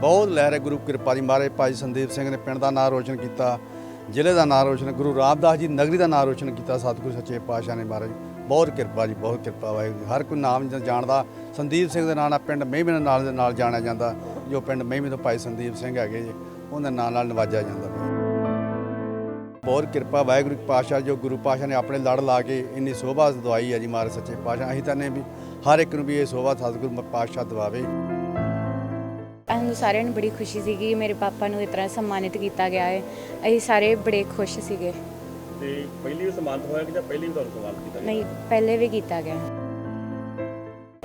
ਬਹੁਤ ਲਹਿਰ ਹੈ, ਗੁਰੂ ਕਿਰਪਾ ਦੀ ਮਹਾਰਾਜ, ਭਾਈ ਸੰਦੀਪ ਸਿੰਘ ਨੇ ਪਿੰਡ ਦਾ ਨਾਮ ਰੋਸ਼ਨ ਕੀਤਾ, ਜ਼ਿਲ੍ਹੇ ਦਾ ਨਾਮ ਰੋਸ਼ਨ, ਗੁਰੂ ਰਾਮਦਾਸ ਜੀ ਨਗਰੀ ਦਾ ਨਾਮ ਰੋਸ਼ਨ ਕੀਤਾ, ਸਤਿਗੁਰੂ ਸੱਚੇ ਪਾਤਸ਼ਾਹ ਨੇ ਮਹਾਰਾਜ, ਬਹੁਤ ਕਿਰਪਾ ਜੀ, ਬਹੁਤ ਕਿਰਪਾ ਵਾਹਿਗੁਰੂ ਦੀ। ਹਰ ਕੋਈ ਨਾਮ ਜਾਣਦਾ, ਸੰਦੀਪ ਸਿੰਘ ਦੇ ਨਾਂ ਨਾਲ, ਪਿੰਡ ਮਹਿਮੇ ਦੇ ਨਾਲ ਦੇ ਨਾਲ ਜਾਣਿਆ ਜਾਂਦਾ, ਜੋ ਪਿੰਡ ਮਹਿਮੇ ਤੋਂ ਭਾਈ ਸੰਦੀਪ ਸਿੰਘ ਹੈਗੇ ਜੀ ਉਹਨਾਂ ਦੇ ਨਾਂ ਨਾਲ ਨਵਾਜਿਆ ਜਾਂਦਾ ਬਹੁਤ ਕਿਰਪਾ ਵਾਹਿਗੁਰੂ ਪਾਤਸ਼ਾਹ, ਜੋ ਗੁਰੂ ਪਾਤਸ਼ਾਹ ਨੇ ਆਪਣੇ ਲੜ ਲਾ ਕੇ ਇੰਨੀ ਸੋਭਾ ਦਵਾਈ ਹੈ ਜੀ ਮਹਾਰਾਜ, ਸੱਚੇ ਪਾਤਸ਼ਾਹ, ਅਸੀਂ ਤਾਂ ਨੇ ਵੀ ਹਰ ਇੱਕ ਨੂੰ ਵੀ ਇਹ ਸੋਭਾ ਸਤਿਗੁਰੂ ਪਾਤਸ਼ਾਹ ਦਵਾਵੇ ਸਾਨੂੰ ਸਾਰਿਆਂ ਨੂੰ ਬੜੀ ਖੁਸ਼ੀ ਸੀਗੀ ਮੇਰੇ ਪਾਪਾ ਨੂੰ ਇਸ ਤਰ੍ਹਾਂ ਸਨਮਾਨਿਤ ਕੀਤਾ ਗਿਆ ਹੈ। ਅਸੀਂ ਸਾਰੇ ਬੜੇ ਖੁਸ਼ ਸੀਗੇ। ਤੇ ਪਹਿਲੀ ਵੀ ਸਨਮਾਨਿਤ ਹੋਇਆ ਕਿ ਜਾਂ ਪਹਿਲੀ ਵੀ ਤੁਹਾਨੂੰ ਸਨਮਾਨਿਤ ਕੀਤਾ ਗਿਆ? ਨਹੀਂ ਪਹਿਲੇ ਵੀ ਕੀਤਾ ਗਿਆ।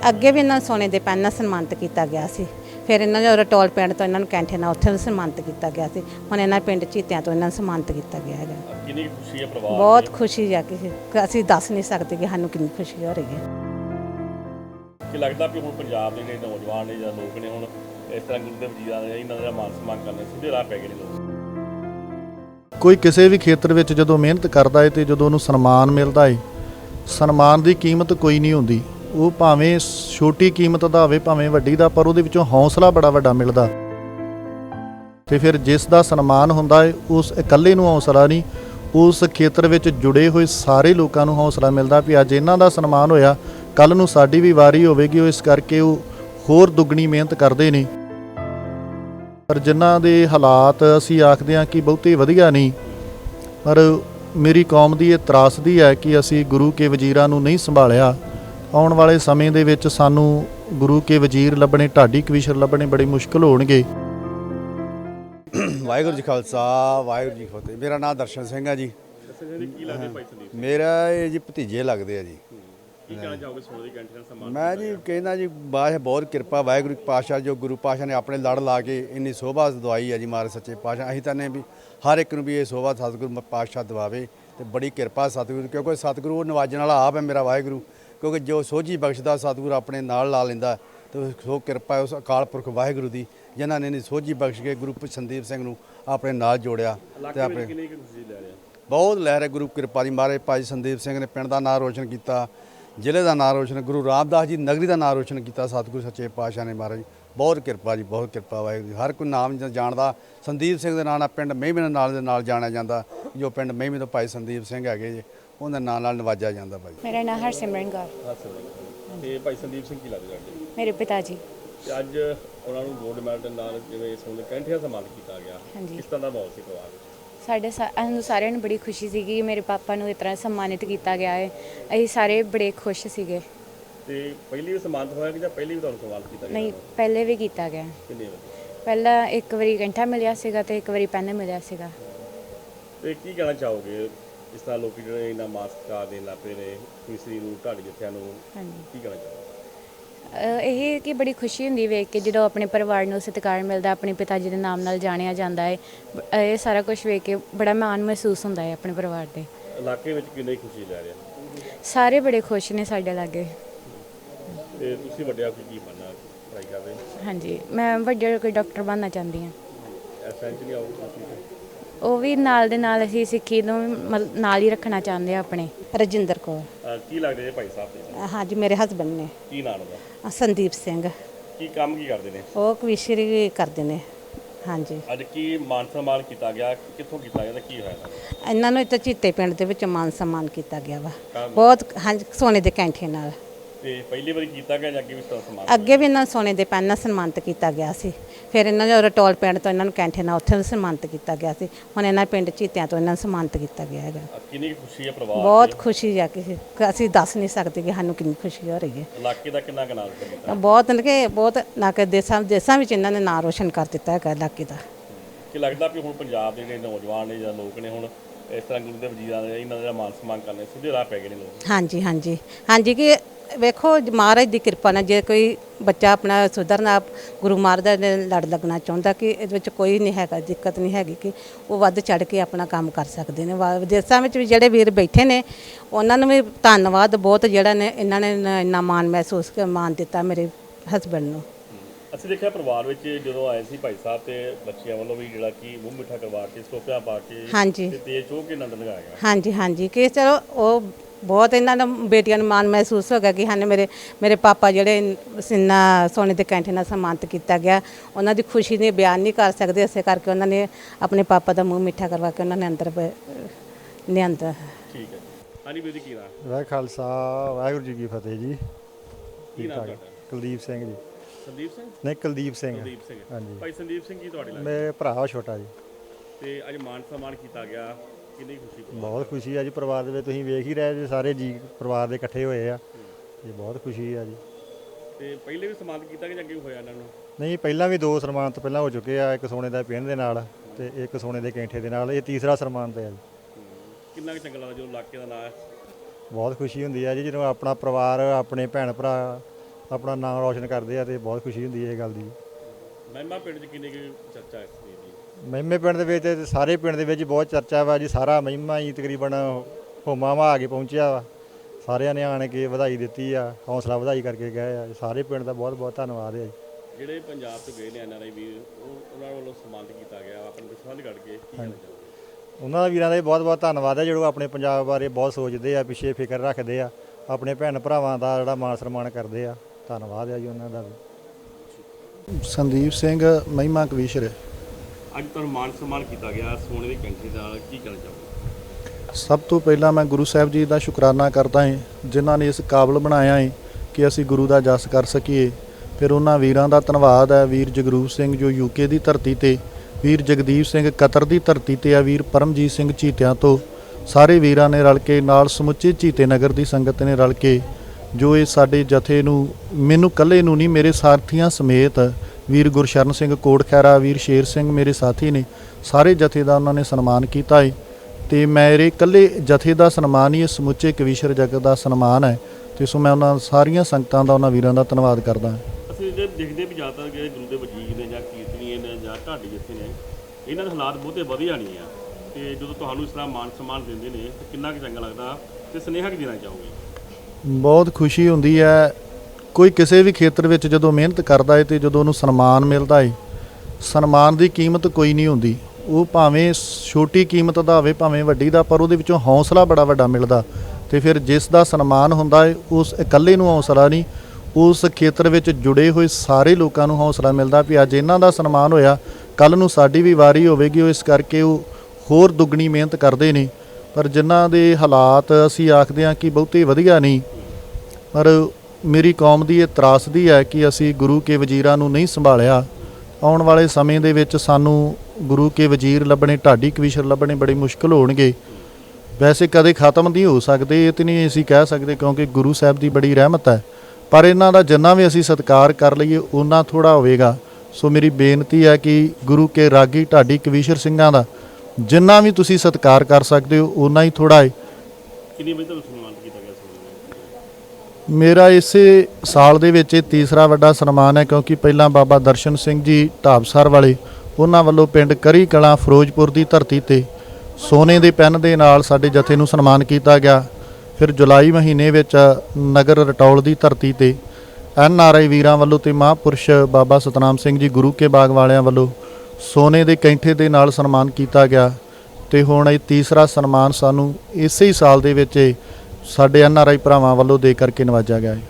ਅੱਗੇ ਵੀ ਇਹਨਾਂ ਨੂੰ ਸੋਨੇ ਦੇ ਪੈਨ ਨਾਲ ਸਨਮਾਨਿਤ ਕੀਤਾ ਗਿਆ ਸੀ। ਫਿਰ ਇਹਨਾਂ ਨੂੰ ਰਟੋਲ ਪਿੰਡ ਤੋਂ ਇਹਨਾਂ ਨੂੰ ਕੈਂਠੇ ਨਾਲ ਉੱਥੇ ਸਨਮਾਨਿਤ ਕੀਤਾ ਗਿਆ ਸੀ। ਹੁਣ ਇਹਨਾਂ ਪਿੰਡ ਚੀਤਿਆਂ ਤੋਂ ਇਹਨਾਂ ਨੂੰ ਸਨਮਾਨਿਤ ਕੀਤਾ ਗਿਆ ਹੈਗਾ। ਕਿੰਨੀ ਖੁਸ਼ੀ ਹੈ ਪਰਿਵਾਰ ਬਹੁਤ? ਖੁਸ਼ੀ ਹੈ ਕਿ ਕਿ ਅਸੀਂ ਦੱਸ ਨਹੀਂ ਸਕਦੇ ਕਿ ਸਾਨੂੰ ਕਿੰਨੀ ਖੁਸ਼ੀ ਹੋ ਰਹੀ ਹੈ। ਕਿ ਲੱਗਦਾ ਵੀ ਹੁਣ ਪੰਜਾਬ ਦੇ ਜਿਹੜੇ ਨੌਜਵਾਨ ਨੇ ਜਾਂ ਲੋਕ ਨੇ ਹੁਣ ਇਸ ਤਰ੍ਹਾਂ ਗੁਰਦੇਵ ਜੀ ਦਾ ਇਹਨਾਂ ਦਾ ਮਾਨ ਸਨਮਾਨ ਕਰਨੇ, ਸਿੱਧੇ ਰਾਹ ਪੈ ਗਏ ਨੇ ਲੋਕ। ਕੋਈ ਕਿਸੇ ਵੀ ਖੇਤਰ ਵਿੱਚ ਜਦੋਂ ਮਿਹਨਤ ਕਰਦਾ ਹੈ ਤੇ ਜਦੋਂ ਉਹਨੂੰ ਸਨਮਾਨ ਮਿਲਦਾ ਹੈ ਸਨਮਾਨ ਦੀ ਕੀਮਤ ਕੋਈ ਨਹੀਂ ਹੁੰਦੀ। ਉਹ ਭਾਵੇਂ ਛੋਟੀ ਕੀਮਤ ਦਾ ਹੋਵੇ, ਭਾਵੇਂ ਵੱਡੀ ਦਾ, ਪਰ ਉਹਦੇ ਵਿੱਚੋਂ ਹੌਸਲਾ ਬੜਾ ਵੱਡਾ ਮਿਲਦਾ। ਤੇ ਫਿਰ ਜਿਸ ਦਾ ਸਨਮਾਨ ਹੁੰਦਾ ਹੈ ਉਸ ਇਕੱਲੇ ਨੂੰ ਹੌਸਲਾ ਨਹੀਂ, ਉਸ ਖੇਤਰ ਵਿੱਚ ਜੁੜੇ ਹੋਏ ਸਾਰੇ ਲੋਕਾਂ ਨੂੰ ਹੌਸਲਾ ਮਿਲਦਾ ਵੀ ਅੱਜ ਇਹਨਾਂ ਦਾ ਸਨਮਾਨ ਹੋਇਆ ਕੱਲ ਨੂੰ ਸਾਡੀ ਵੀ ਵਾਰੀ ਹੋਵੇਗੀ, ਉਹ ਇਸ ਕਰਕੇ ਉਹ ਹੋਰ ਦੁੱਗਣੀ ਮਿਹਨਤ ਕਰਦੇ ਨੇ। ਪਰ ਜਿਨ੍ਹਾਂ ਦੇ ਹਾਲਾਤ ਅਸੀਂ ਆਖਦੇ ਹਾਂ ਕਿ ਬਹੁਤੇ ਵਧੀਆ ਨਹੀਂ ਪਰ ਮੇਰੀ ਕੌਮ ਦੀ ਇਹ ਤਰਾਸਦੀ ਹੈ ਕਿ ਅਸੀਂ ਗੁਰੂ ਕੇ ਵਜ਼ੀਰਾਂ ਨੂੰ ਨਹੀਂ ਸੰਭਾਲਿਆ। ਆਉਣ ਵਾਲੇ ਸਮੇਂ ਦੇ ਵਿੱਚ ਸਾਨੂੰ ਗੁਰੂ ਕੇ ਵਜ਼ੀਰ ਲੱਭਣੇ ਢਾਡੀ ਕਵੀਸ਼ਰ ਲੱਭਣੇ ਬੜੇ ਮੁਸ਼ਕਲ ਹੋਣਗੇ। ਵਾਹਿਗੁਰੂ ਜੀ ਖਾਲਸਾ ਵਾਹਿਗੁਰੂ ਜੀ ਫਤਿਹ। ਮੇਰਾ ਨਾਮ ਦਰਸ਼ਨ ਸਿੰਘ ਹੈ ਜੀ। ਦੱਸੋ ਜੀ ਕੀ ਲੱਗਦੇ ਭਾਈ ਸੰਦੀਪ? ਮੇਰਾ ਇਹ ਜੀ ਭਤੀਜੇ ਲੱਗਦੇ ਆ ਜੀ। ਕੀ ਕਹਿਣਾ ਚਾਹੋਗੇ ਸੋਨੇ ਦੀ ਕੈਂਠੀ ਨਾਲ ਸਨਮਾਨ ਮੈਂ ਜੀ ਕਹਿੰਦਾ ਜੀ ਬਾਹ ਬਹੁਤ ਕਿਰਪਾ ਵਾਹਿਗੁਰੂ ਪਾਤਸ਼ਾਹ ਜੋ ਗੁਰੂ ਪਾਤਸ਼ਾਹ ਨੇ ਆਪਣੇ ਲੜ ਲਾ ਕੇ ਇੰਨੀ ਸੋਭਾ ਦਵਾਈ ਹੈ ਜੀ ਮਹਾਰਾਜ ਸੱਚੇ ਪਾਤਸ਼ਾਹ ਅਸੀਂ ਤਾਂ ਨੇ ਵੀ ਹਰ ਇੱਕ ਨੂੰ ਵੀ ਇਹ ਸੋਭਾ ਸਤਿਗੁਰੂ ਪਾਤਸ਼ਾਹ ਦਵਾਵੇ ਤੇ ਬੜੀ ਕਿਰਪਾ ਸਤਿਗੁਰੂ ਕਿਉਂਕਿ ਸਤਿਗੁਰੂ ਉਹ ਨਵਾਜਣ ਵਾਲਾ ਆਪ ਹੈ ਮੇਰਾ ਵਾਹਿਗੁਰੂ ਕਿਉਂਕਿ ਜੋ ਸੋਝੀ ਬਖਸ਼ਦਾ ਸਤਿਗੁਰੂ ਆਪਣੇ ਨਾਲ ਲਾ ਲੈਂਦਾ ਤੇ ਸੋ ਕਿਰਪਾ ਉਸ ਅਕਾਲ ਪੁਰਖ ਵਾਹਿਗੁਰੂ ਦੀ ਜਿਨ੍ਹਾਂ ਨੇ ਇੰਨੀ ਸੋਝੀ ਬਖਸ਼ ਕੇ ਗੁਰੂ ਸੰਦੀਪ ਸਿੰਘ ਨੂੰ ਆਪਣੇ ਨਾਲ ਜੋੜਿਆ ਤੇ ਆਪਣੇ ਬਹੁਤ ਲਹਿਰ ਹੈ ਗੁਰੂ ਕਿਰਪਾ ਦੀ ਮਹਾਰਾਜ ਭਾਈ ਸੰਦੀਪ ਸਿੰਘ ਨੇ ਪਿੰਡ ਦਾ ਨਾਮ ਰੋਸ਼ਨ ਕੀਤਾ ਜ਼ਿਲ੍ਹੇ ਦਾ ਨਾਮ ਰੋਸ਼ਨ ਗੁਰੂ ਰਾਮਦਾਸ ਜੀ ਨਗਰੀ ਦਾ ਨਾਮ ਰੋਸ਼ਨ ਕੀਤਾ ਸਤਿਗੁਰੂ ਸੱਚੇ ਪਾਤਸ਼ਾਹ ਨੇ ਮਹਾਰਾਜ ਬਹੁਤ ਕਿਰਪਾ ਜੀ ਬਹੁਤ ਕਿਰਪਾ ਵਾਹਿਗੁਰੂ। ਹਰ ਕੋਈ ਨਾਮ ਜ- ਜਾਣਦਾ। ਸੰਦੀਪ ਸਿੰਘ ਦੇ ਨਾਂ ਨਾਲ ਪਿੰਡ ਮਹਿਮੇ ਨਾਲ ਦੇ ਨਾਲ ਜਾਣਿਆ ਜਾਂਦਾ। ਜੋ ਪਿੰਡ ਮਹਿਮੇ ਤੋਂ ਭਾਈ ਸੰਦੀਪ ਸਿੰਘ ਹੈਗੇ ਜੀ ਉਹਨਾਂ ਦੇ ਨਾਂ ਨਾਲ ਨਵਾਜਿਆ ਜਾਂਦਾ ਭਾਈ। ਮੇਰਾ ਨਾਮ ਹਰਸਿਮਰਨ ਕੌਰ। ਹੱਸ ਰਹੇ ਤੇ ਭਾਈ ਸੰਦੀਪ ਸਿੰਘ ਕੀ ਲੱਗਦੇ ਤੁਹਾਡੇ? ਮੇਰੇ ਪਿਤਾ ਜੀ। ਤੇ ਅੱਜ ਉਹਨਾਂ ਨੂੰ ਗੋਲਡ ਮੈਡਲ ਦੇ ਨਾਲ ਜਿਵੇਂ ਸੋਨੇ ਦੀ ਕੈਂਠੀ ਨਾਲ ਸਨਮਾਨਿਤ ਕੀਤਾ ਗਿਆ। ਕਿਸ ਤਰ੍ਹਾਂ ਦਾ ਮਾਹੌਲ ਸੀ ਪਰਿਵਾਰ ਵਿੱਚ? ਸਾਡੇ ਸਾ- ਸਾਨੂੰ ਸਾਰਿਆਂ ਨੂੰ ਬੜੀ ਖੁਸ਼ੀ ਸੀਗੀ ਮੇਰੇ ਪਾਪਾ ਨੂੰ ਇਸ ਤਰ੍ਹਾਂ ਸਨਮਾਨਿਤ ਕੀਤਾ ਗਿਆ ਹੈ। ਅਸੀਂ ਸਾਰੇ ਬੜੇ ਖੁਸ਼ ਸੀਗੇ। ਤੇ ਪਹਿਲੀ ਵੀ ਸਨਮਾਨਿਤ ਹੋਇਆ ਕਿ ਜਾਂ ਪਹਿਲੀ ਵੀ ਤੁਹਾਨੂੰ ਸਨਮਾਨਿਤ ਕੀਤਾ ਗਿਆ? ਨਹੀਂ ਪਹਿਲੇ ਵੀ ਕੀਤਾ ਗਿਆ। ਕਿੰਨੇ ਪਹਿਲਾਂ ਇੱਕ ਵਾਰੀ ਘੰਟਾ ਮਿਲਿਆ ਸੀਗਾ ਤੇ ਇੱਕ ਵਾਰੀ ਪੈਨ ਮਿਲਿਆ ਸੀਗਾ। ਤੇ ਕੀ ਕਹਿਣਾ ਚਾਹੋਗੇ? ਇਸ ਤਰ੍ਹਾਂ ਲੋਕੀ ਜਿਹੜੇ ਇਹਨਾਂ ਮਾਸਕ ਕਾ ਦੇਣ ਲੱਗ ਪਏ ਨੇ ਮਿਸਰੀ ਨੂੰ ਢਾਡੀ ਜੱਥਿਆਂ ਨੂੰ ਹਾਂਜੀ। ਕੀ ਕਹਿਣਾ ਚਾਹੋਗੇ? ਇਹ ਕਿ ਬੜੀ ਖੁਸ਼ੀ ਹੁੰਦੀ ਵੇਖ ਕੇ ਜਦੋਂ ਆਪਣੇ ਪਰਿਵਾਰ ਨੂੰ ਸਤਿਕਾਰ ਮਿਲਦਾ ਆਪਣੇ ਪਿਤਾ ਜੀ ਦੇ ਨਾਮ ਨਾਲ ਜਾਣਿਆ ਜਾਂਦਾ ਹੈ। ਇਹ ਸਾਰਾ ਕੁਝ ਵੇਖ ਕੇ ਬੜਾ ਮਾਣ ਮਹਿਸੂਸ ਹੁੰਦਾ ਹੈ ਆਪਣੇ ਪਰਿਵਾਰ ਦੇ ਇਲਾਕੇ ਵਿੱਚ ਕਿੰਨੀ ਖੁਸ਼ੀ ਲੈ ਰਿਹਾ? ਸਾਰੇ ਬੜੇ ਖੁਸ਼ ਨੇ ਸਾਡੇ ਲਾਗੇ। ਤੇ ਤੁਸੀਂ ਵੱਡਿਆ ਕੋਈ ਕੀ ਬਣਨਾ ਟਰਾਈ ਕਰ ਰਹੇ ਹਾਂਜੀ ਮੈਂ ਵੱਡੇ ਕੋਈ ਡਾਕਟਰ ਬਣਨਾ ਚਾਹੁੰਦੀ ਹਾਂ। ਐਸੈਂਸ਼ਲੀ ਆਊਟ ਤੁਸੀਂ ਉਹ ਵੀ ਨਾਲ ਦੇ ਨਾਲ ਅਸੀਂ ਸਿੱਖੀ ਨੂੰ ਮਤਲਬ ਨਾਲ ਹੀ ਰੱਖਣਾ ਚਾਹੁੰਦੇ ਹਾਂ ਆਪਣੇ। ਰਜਿੰਦਰ ਕੌਰ। ਅਹ ਕੀ ਲੱਗਦੇ ਜੀ ਭਾਈ ਸਾਹਿਬ ਦੇ? ਹਾਂਜੀ ਮੇਰੇ ਹਸਬੰਡ ਨੇ। ਕੀ ਨਾਮ ਉਹਦਾ? ਸੰਦੀਪ ਸਿੰਘ। ਕੀ ਕੰਮ ਕੀ ਕਰਦੇ ਨੇ? ਉਹ ਕਵੀਸ਼ਰੀ ਕਰਦੇ ਨੇ। ਹਾਂਜੀ। ਅੱਜ ਕੀ ਮਾਨ ਸਨਮਾਨ ਕੀਤਾ ਗਿਆ? ਕਿੱਥੋਂ ਕੀਤਾ ਗਿਆ ਤੇ ਕੀ ਹੋਇਆ? ਇਹਨਾਂ ਨੂੰ ਇੱਥੇ ਚੀਤੇ ਪਿੰਡ ਦੇ ਵਿੱਚ ਮਾਨ ਸਨਮਾਨ ਕੀਤਾ ਗਿਆ ਵਾ? ਬਹੁਤ ਹਾਂਜੀ ਸੋਨੇ ਦੇ ਕੈਂਠੇ ਨਾਲ। ਤੇ ਪਹਿਲੀ ਵਾਰੀ ਕੀਤਾ ਗਿਆ ਜਾਂ ਅੱਗੇ ਵੀ ਸਨਮਾਨ ਅੱਗੇ ਵੀ ਇਹਨਾਂ ਨੂੰ ਸੋਨੇ ਦੇ ਪੈਨ ਨਾਲ ਸਨਮਾਨਿਤ ਕੀਤਾ ਗਿਆ ਸੀ। ਫਿਰ ਇਹਨਾਂ ਨੂੰ ਰਟੋਲ ਪਿੰਡ ਤੋਂ ਇਹਨਾਂ ਨੂੰ ਕੈਂਠੇ ਨਾਲ ਉੱਥੇ ਸਨਮਾਨਿਤ ਕੀਤਾ ਗਿਆ ਸੀ। ਹੁਣ ਇਹਨਾਂ ਪਿੰਡ ਚੀਤਿਆਂ ਤੋਂ ਇਹਨਾਂ ਨੂੰ ਸਨਮਾਨਿਤ ਕੀਤਾ ਗਿਆ ਹੈਗਾ। ਕਿੰਨੀ ਕੁ ਖੁਸ਼ੀ ਹੈ ਪਰਿਵਾਰ ਬਹੁਤ ਖੁਸ਼ੀ ਹੈ ਕਿ ਅਸੀਂ ਦੱਸ ਨਹੀਂ ਸਕਦੇ ਕਿ ਸਾਨੂੰ ਕਿੰਨੀ ਖੁਸ਼ੀ ਹੋ ਰਹੀ ਹੈ। ਤੇ ਇਲਾਕੇ ਦਾ ਕਿੰਨਾ ਕੁ ਨਾਮ ਦਿੱਤਾ ਬਹੁਤ ਨੇ ਕਿ ਬਹੁਤ ਨਾ ਕਿ ਦੇਸਾਂ ਦੇਸਾਂ ਵਿੱਚ ਇਹਨਾਂ ਨੇ ਨਾਂ ਰੋਸ਼ਨ ਕਰ ਦਿੱਤਾ ਹੈਗਾ ਇਲਾਕੇ ਦਾ। ਕਿ ਲੱਗਦਾ ਵੀ ਹੁਣ ਪੰਜਾਬ ਦੇ ਜਿਹੜੇ ਨੌਜਵਾਨ ਨੇ ਜਾਂ ਲੋਕ ਨੇ ਹੁਣ ਇਸ ਤਰ੍ਹਾਂ ਗੁਰਦੇਵ ਜੀ ਦਾ ਇਹਨਾਂ ਦਾ ਮਾਨ ਸਨਮਾਨ ਕਰਨੇ ਸਿੱਧੇ ਰਾਹ ਪੈ ਗਏ ਨੇ ਲੋਕ। ਹਾਂਜੀ ਹਾਂਜੀ। ਹਾਂਜੀ ਕਿ ਵੇਖੋ ਮਹਾਰਾਜ ਦੀ ਕਿਰਪਾ ਨਾਲ ਜੇ ਕੋਈ ਬੱਚਾ ਆਪਣਾ ਸੁਧਰਨਾ ਗੁਰੂ ਮਹਾਰਾਜ ਦੇ ਲੜ ਲੱਗਣਾ ਚਾਹੁੰਦਾ ਕਿ ਇਹਦੇ ਵਿੱਚ ਕੋਈ ਨਹੀਂ ਹੈਗਾ ਦਿੱਕਤ ਨਹੀਂ ਹੈਗੀ ਕਿ ਉਹ ਵੱਧ ਚੜ ਕੇ ਆਪਣਾ ਕੰਮ ਕਰ ਸਕਦੇ ਨੇ। ਵਾ- ਵਿਦੇਸ਼ਾਂ ਵਿੱਚ ਵੀ ਜਿਹੜੇ ਵੀਰ ਬੈਠੇ ਨੇ ਉਹਨਾਂ ਨੂੰ ਵੀ ਧੰਨਵਾਦ ਬਹੁਤ ਜਿਹੜਾ ਨੇ ਇਹਨਾਂ ਨੇ ਨ- ਇੰਨਾ ਮਾਣ ਮਹਿਸੂਸ ਕ- ਮਾਣ ਦਿੱਤਾ ਮੇਰੇ ਹਸਬੰਡ ਨੂੰ। ਅਸੀਂ ਦੇਖਿਆ ਪਰਿਵਾਰ ਵਿੱਚ ਜਦੋਂ ਆਏ ਸੀ ਭਾਈ ਸਾਹਿਬ ਤੇ ਬੱਚਿਆਂ ਵੱਲੋਂ ਵੀ ਜਿਹੜਾ ਕਿ ਮੂੰਹ ਮਿੱਠਾ ਕਰਵਾ ਕੇ ਸਟੋਪਿਆਂ ਪਾ ਕੇ ਹਾਂਜੀ। ਤੇ ਤੇਜ਼ ਹੋ ਕੇ ਆਨੰਦ ਲਗਾਇਆ। ਹਾਂਜੀ ਹਾਂਜੀ ਕਿ ਚਲੋ ਉਹ ਬਹੁਤ ਇਹਨਾਂ ਨੂੰ ਬੇਟੀਆਂ ਨੂੰ ਮਾਣ ਮਹਿਸੂਸ ਹੋ ਗਿਆ ਕਿ ਹਨ ਮੇਰੇ ਮੇਰੇ ਪਾਪਾ ਜਿਹੜੇ ਸਿੰਨਾ ਸੋਨੇ ਦੇ ਕੈਂਠੇ ਨਾਲ ਸਨਮਾਨਿਤ ਕੀਤਾ ਗਿਆ। ਉਹਨਾਂ ਦੀ ਖੁਸ਼ੀ ਨੇ ਬਿਆਨ ਨਹੀਂ ਕਰ ਸਕਦੇ ਇਸੇ ਕਰਕੇ ਉਹਨਾਂ ਨੇ ਆਪਣੇ ਪਾਪਾ ਦਾ ਮੂੰਹ ਮਿੱਠਾ ਕਰਵਾ ਕੇ ਉਹਨਾਂ ਨੇ ਅੰਦਰ ਲਿਆਂਦਾ ਠੀਕ ਹੈ। ਹਾਂਜੀ ਵੀਰ ਜੀ ਕੀ ਨਾਮ? ਵਾਹਿ ਖਾਲਸਾ ਵਾਹਿਗੁਰੂ ਜੀ ਕੀ ਫਤਿਹ ਜੀ। ਕੀ ਨਾਮ ਤੁਹਾਡਾ? ਕੁਲਦੀਪ ਸਿੰਘ ਜੀ। ਸੰਦੀਪ ਸਿੰਘ? ਨਹੀਂ ਕੁਲਦੀਪ ਸਿੰਘ। ਸਿੰਘ। ਹਾਂਜੀ। ਭਾਈ ਸੰਦੀਪ ਸਿੰਘ ਜੀ ਤੁਹਾਡੇ ਨਾਲ? ਮੇਰੇ ਭਰਾ ਛੋਟਾ ਜੀ। ਤੇ ਅੱਜ ਮਾਨ ਸਨਮਾਨ ਕੀਤਾ ਗਿਆ। ਕਿੰਨੀ ਖੁਸ਼ੀ ਬਹੁਤ ਖੁਸ਼ੀ ਆ ਜੀ ਪਰਿਵਾਰ ਦੇ ਵਿੱਚ ਤੁਸੀਂ ਵੇਖ ਹੀ ਰਹੇ ਜੀ ਸਾਰੇ ਜੀ ਪਰਿਵਾਰ ਦੇ ਇਕੱਠੇ ਹੋਏ ਆ। ਜੀ ਬਹੁਤ ਖੁਸ਼ੀ ਆ ਜੀ। ਤੇ ਪਹਿਲੇ ਵੀ ਸਨਮਾਨਿਤ ਕੀਤਾ ਕਿ ਜਾਂ ਅੱਗੇ ਹੋਇਆ ਇਹਨਾਂ ਨੂੰ? ਨਹੀਂ ਪਹਿਲਾਂ ਵੀ ਦੋ ਸਨਮਾਨ ਤੋਂ ਪਹਿਲਾਂ ਹੋ ਚੁੱਕੇ ਆ ਇੱਕ ਸੋਨੇ ਦਾ ਪਿੰਨ ਦੇ ਨਾਲ ਤੇ ਇੱਕ ਸੋਨੇ ਦੇ ਕੈਂਠੇ ਦੇ ਨਾਲ ਇਹ ਤੀਸਰਾ ਸਨਮਾਨ ਤੇ ਆ ਜੀ। ਕਿੰਨਾ ਕੁ ਚੰਗਾ ਲੱਗਦਾ ਜਦੋਂ ਇਲਾਕੇ ਦਾ ਨਾਂ ਬਹੁਤ ਖੁਸ਼ੀ ਹੁੰਦੀ ਆ ਜੀ ਜਦੋਂ ਆਪਣਾ ਪਰਿਵਾਰ ਆਪਣੇ ਭੈਣ ਭਰਾ ਆਪਣਾ ਨਾਮ ਰੌਸ਼ਨ ਕਰਦੇ ਆ ਤੇ ਬਹੁਤ ਖੁਸ਼ੀ ਹੁੰਦੀ ਹੈ ਇਹ ਗੱਲ ਦੀ। ਮਹਿਮਾ ਪਿੰਡ 'ਚ ਕਿੰਨੀ ਕੁ ਚਰਚਾ ਹੈ ਇਸ ਦੀ? ਮਹਿਮੇ ਪਿੰਡ ਦੇ ਵਿੱਚ ਤੇ ਸਾਰੇ ਪਿੰਡ ਦੇ ਵਿੱਚ ਬਹੁਤ ਚਰਚਾ ਵਾ ਜੀ ਸਾਰਾ ਮਹਿਮਾ ਹੀ ਤਕਰੀਬਨ ਹੋਮਾਵਾ ਆ ਕੇ ਪਹੁੰਚਿਆ ਵਾ। ਸਾਰਿਆਂ ਨੇ ਆਣ ਕੇ ਵਧਾਈ ਦਿੱਤੀ ਆ ਹੌਸਲਾ ਵਧਾਈ ਕਰਕੇ ਗਏ ਆ। ਸਾਰੇ ਪਿੰਡ ਦਾ ਬਹੁਤ ਬਹੁਤ ਧੰਨਵਾਦ ਹੈ ਜੀ। ਜਿਹੜੇ ਪੰਜਾਬ ਤੋਂ ਗਏ ਨੇ ਐਨਆਰਆਈ ਵੀਰ ਉਹ ਉਹਨਾਂ ਵੱਲੋਂ ਸਨਮਾਨਿਤ ਕੀਤਾ ਗਿਆ ਆਪਣੇ ਸੰਬੰਧ ਕੱਢ ਕੇ ਕੀ ਕਹਿਣਾ ਚਾਹੋਗੇ ਉਹਨਾਂ ਦਾ ਵੀਰਾਂ ਦਾ ਵੀ ਬਹੁਤ ਬਹੁਤ ਧੰਨਵਾਦ ਹੈ ਜਿਹੜੇ ਆਪਣੇ ਪੰਜਾਬ ਬਾਰੇ ਬਹੁਤ ਸੋਚਦੇ ਆ ਪਿੱਛੇ ਫਿਕਰ ਰੱਖਦੇ ਆ ਆਪਣੇ ਭੈਣ ਭਰਾਵਾਂ ਦਾ ਜਿਹੜਾ ਮਾਣ ਸਨਮਾਨ ਕਰਦੇ ਆ। ਧੰਨਵਾਦ ਹੈ ਜੀ ਉਹਨਾਂ ਦਾ ਵੀ। ਸੰਦੀਪ ਸਿੰਘ ਮਹਿਮਾ ਕਵੀਸ਼ਰ। ਅੱਜ ਤੁਹਾਨੂੰ ਮਾਨ ਸਨਮਾਨ ਕੀਤਾ ਗਿਆ ਸੋਨੇ ਦੀ ਕੈਂਠੀ ਨਾਲ ਕੀ ਕਹਿਣਾ ਚਾਹੋਗੇ? ਸਭ ਤੋਂ ਪਹਿਲਾਂ ਮੈਂ ਗੁਰੂ ਸਾਹਿਬ ਜੀ ਦਾ ਸ਼ੁਕਰਾਨਾ ਕਰਦਾ ਹਾਂ ਜਿਨ੍ਹਾਂ ਨੇ ਇਸ ਕਾਬਲ ਬਣਾਇਆ ਹੈ ਕਿ ਅਸੀਂ ਗੁਰੂ ਦਾ ਜਸ ਕਰ ਸਕੀਏ। ਫਿਰ ਉਹਨਾਂ ਵੀਰਾਂ ਦਾ ਧੰਨਵਾਦ ਹੈ, ਵੀਰ ਜਗਰੂਪ ਸਿੰਘ ਜੋ ਯੂਕੇ ਦੀ ਧਰਤੀ ਤੇ, ਵੀਰ ਜਗਦੀਪ ਸਿੰਘ ਕਤਰ ਦੀ ਧਰਤੀ ਤੇ ਆ ਵੀਰ ਪਰਮਜੀਤ ਸਿੰਘ ਚੀਤਿਆਂ ਤੋਂ। ਸਾਰੇ ਵੀਰਾਂ ਨੇ ਰਲ ਕੇ ਨਾਲ ਸਮੁੱਚੇ ਚੀਤੇ ਨਗਰ ਦੀ ਸੰਗਤ ਨੇ ਰਲ ਕੇ ਜੋ ਇਹ ਸਾਡੇ ਜਥੇ ਨੂੰ, ਮੈਨੂੰ ਇਕੱਲੇ ਨੂੰ ਨਹੀਂ, ਮੇਰੇ ਸਾਥੀਆਂ ਸਮੇਤ ਵੀਰ ਗੁਰਸ਼ਰਨ ਸਿੰਘ ਕੋਟਖੈਰਾ ਵੀਰ ਸ਼ੇਰ ਸਿੰਘ ਮੇਰੇ ਸਾਥੀ ਨੇ ਸਾਰੇ ਜਥੇ ਦਾ ਉਹਨਾਂ ਨੇ ਸਨਮਾਨ ਕੀਤਾ ਹੈ ਤੇ ਮੇਰੇ ਇਕੱਲੇ ਜਥੇ ਦਾ ਸਨਮਾਨ ਹੀ ਸਮੁੱਚੇ ਕਵੀਸ਼ਰ ਜਗਤ ਦਾ ਸਨਮਾਨ ਹੈ। ਤੇ ਸੋ ਮੈਂ ਉਹਨਾਂ ਸਾਰੀਆਂ ਸੰਗਤਾਂ ਦਾ ਉਹਨਾਂ ਵੀਰਾਂ ਦਾ ਧੰਨਵਾਦ ਕਰਦਾ ਹਾਂ। ਅਸੀਂ ਜੇ ਦੇਖਦੇ ਵੀ ਜ਼ਿਆਦਾਤਰ ਜਿਹੜੇ ਗੁਰੂ ਦੇ ਵਜੀਰ ਨੇ ਜਾਂ ਕੀਰਤਨੀਏ ਨੇ ਜਾਂ ਢਾਡੀ ਜਿੱਥੇ ਨੇ ਇਹਨਾਂ ਦੇ ਹਾਲਾਤ ਬਹੁਤੇ ਵਧੀਆ ਨਹੀਂ ਆ। ਤੇ ਜਦੋਂ ਤੁਹਾਨੂੰ ਇਸ ਤਰ੍ਹਾਂ ਮਾਨ ਸਨਮਾਨ ਦਿੰਦੇ ਨੇ ਤੇ ਕਿੰਨਾ ਕੁ ਚੰਗਾ ਲੱਗਦਾ ਤੇ ਸੁਨੇਹਾ ਕੀ ਦੇਣਾ ਚਾਹੋਗੇ? ਬਹੁਤ ਖੁਸ਼ੀ ਹੁੰਦੀ ਹੈ ਕੋਈ ਕਿਸੇ ਵੀ ਖੇਤਰ ਵਿੱਚ ਜਦੋਂ ਮਿਹਨਤ ਕਰਦਾ ਹੈ ਤੇ ਜਦੋਂ ਉਹਨੂੰ ਸਨਮਾਨ ਮਿਲਦਾ ਹੈ ਸਨਮਾਨ ਦੀ ਕੀਮਤ ਕੋਈ ਨਹੀਂ ਹੁੰਦੀ। ਉਹ ਭਾਵੇਂ ਛੋਟੀ ਕੀਮਤ ਦਾ ਹੋਵੇ, ਭਾਵੇਂ ਵੱਡੀ ਦਾ, ਪਰ ਉਹਦੇ ਵਿੱਚੋਂ ਹੌਸਲਾ ਬੜਾ ਵੱਡਾ ਮਿਲਦਾ। ਤੇ ਫਿਰ ਜਿਸ ਦਾ ਸਨਮਾਨ ਹੁੰਦਾ ਹੈ ਉਸ ਇਕੱਲੇ ਨੂੰ ਹੌਸਲਾ ਨਹੀਂ, ਉਸ ਖੇਤਰ ਵਿੱਚ ਜੁੜੇ ਹੋਏ ਸਾਰੇ ਲੋਕਾਂ ਨੂੰ ਹੌਸਲਾ ਮਿਲਦਾ ਵੀ ਅੱਜ ਇਹਨਾਂ ਦਾ ਸਨਮਾਨ ਹੋਇਆ ਕੱਲ ਨੂੰ ਸਾਡੀ ਵੀ ਵਾਰੀ ਹੋਵੇਗੀ, ਉਹ ਇਸ ਕਰਕੇ ਉਹ ਹੋਰ ਦੁੱਗਣੀ ਮਿਹਨਤ ਕਰਦੇ ਨੇ। ਪਰ ਜਿਨ੍ਹਾਂ ਦੇ ਹਾਲਾਤ ਅਸੀਂ ਆਖਦੇ ਹਾਂ ਕਿ ਬਹੁਤੇ ਵਧੀਆ ਨਹੀਂ, ਪਰ ਮੇਰੀ ਕੌਮ ਦੀ ਇਹ ਤਰਾਸਦੀ ਹੈ ਕਿ ਅਸੀਂ ਗੁਰੂ ਕੇ ਵਜ਼ੀਰਾਂ ਨੂੰ ਨਹੀਂ ਸੰਭਾਲਿਆ। ਆਉਣ ਵਾਲੇ ਸਮੇਂ ਦੇ ਵਿੱਚ ਸਾਨੂੰ ਗੁਰੂ ਕੇ ਵਜ਼ੀਰ ਲੱਭਣੇ, ਢਾਡੀ ਕਵੀਸ਼ਰ ਲੱਭਣੇ ਬੜੇ ਮੁਸ਼ਕਲ ਹੋਣਗੇ। ਵੈਸੇ ਕਦੇ ਖਤਮ ਨਹੀਂ ਹੋ ਸਕਦੇ, ਇਹ ਤੇ ਨਹੀਂ ਅਸੀਂ ਕਹਿ ਸਕਦੇ ਕਿਉਂਕਿ ਗੁਰੂ ਸਾਹਿਬ ਦੀ ਬੜੀ ਰਹਿਮਤ ਹੈ। ਪਰ ਇਹਨਾਂ ਦਾ ਜਿੰਨਾ ਵੀ ਅਸੀਂ ਸਤਿਕਾਰ ਕਰ ਲਈਏ ਉਹਨਾਂ ਥੋੜਾ ਹੋਵੇਗਾ। ਸੋ ਮੇਰੀ ਬੇਨਤੀ ਹੈ ਕਿ ਗੁਰੂ ਕੇ ਰਾਗੀ, ਢਾਡੀ ਕਵੀਸ਼ਰ ਸਿੰਘਾਂ ਦਾ ਜਿੰਨਾ ਵੀ ਤੁਸੀਂ ਸਤਿਕਾਰ ਕਰ ਸਕਦੇ ਹੋ ਉਹਨਾਂ ਹੀ ਥੋੜਾ ਹੈ। ਕਿੰਨੀ ਵਜੇ ਤੁਹਾਨੂੰ ਸਨਮਾਨਿਤ ਕੀਤਾ ਗਿਆ ਸੋਨੇ ਮੇਰਾ ਇਸੇ ਸਾਲ ਦੇ ਵਿੱਚ ਇਹ ਤੀਸਰਾ ਵੱਡਾ ਸਨਮਾਨ ਹੈ ਕਿਉਂਕਿ ਪਹਿਲਾਂ ਬਾਬਾ ਦਰਸ਼ਨ ਸਿੰਘ ਜੀ ਢਾਬਸਰ ਵਾਲੇ, ਉਹਨਾਂ ਵੱਲੋਂ ਪਿੰਡ ਕਰੀ ਕਲਾਂ ਫਿਰੋਜ਼ਪੁਰ ਦੀ ਧਰਤੀ ਤੇ ਸੋਨੇ ਦੇ ਪੈਨ ਦੇ ਨਾਲ ਸਾਡੇ ਜਥੇ ਨੂੰ ਸਨਮਾਨ ਕੀਤਾ ਗਿਆ। ਫਿਰ ਜੁਲਾਈ ਮਹੀਨੇ ਵਿੱਚ ਨਗਰ ਰਟੌਲ ਦੀ ਧਰਤੀ ਤੇ ਐਨ ਆਰ ਆਈ ਵੀਰਾਂ ਵੱਲੋਂ ਤੇ ਮਹਾਂਪੁਰਸ਼ ਬਾਬਾ ਸਤਨਾਮ ਸਿੰਘ ਜੀ ਗੁਰੂ ਕੇ ਬਾਗ ਵਾਲਿਆਂ ਵੱਲੋਂ ਸੋਨੇ ਦੇ ਕੈਂਠੇ ਦੇ ਨਾਲ ਸਨਮਾਨ ਕੀਤਾ ਗਿਆ। ਤੇ ਹੁਣ ਇਹ ਤੀਸਰਾ ਸਨਮਾਨ ਸਾਨੂੰ ਇਸੇ ਹੀ ਸਾਲ ਦੇ ਵਿੱਚ ਸਾਡੇ ਐਨ ਆਰ ਆਈ ਭਰਾਵਾਂ ਵੱਲੋਂ ਦੇ ਕਰਕੇ ਨਵਾਜਿਆ ਗਿਆ ਹੈ।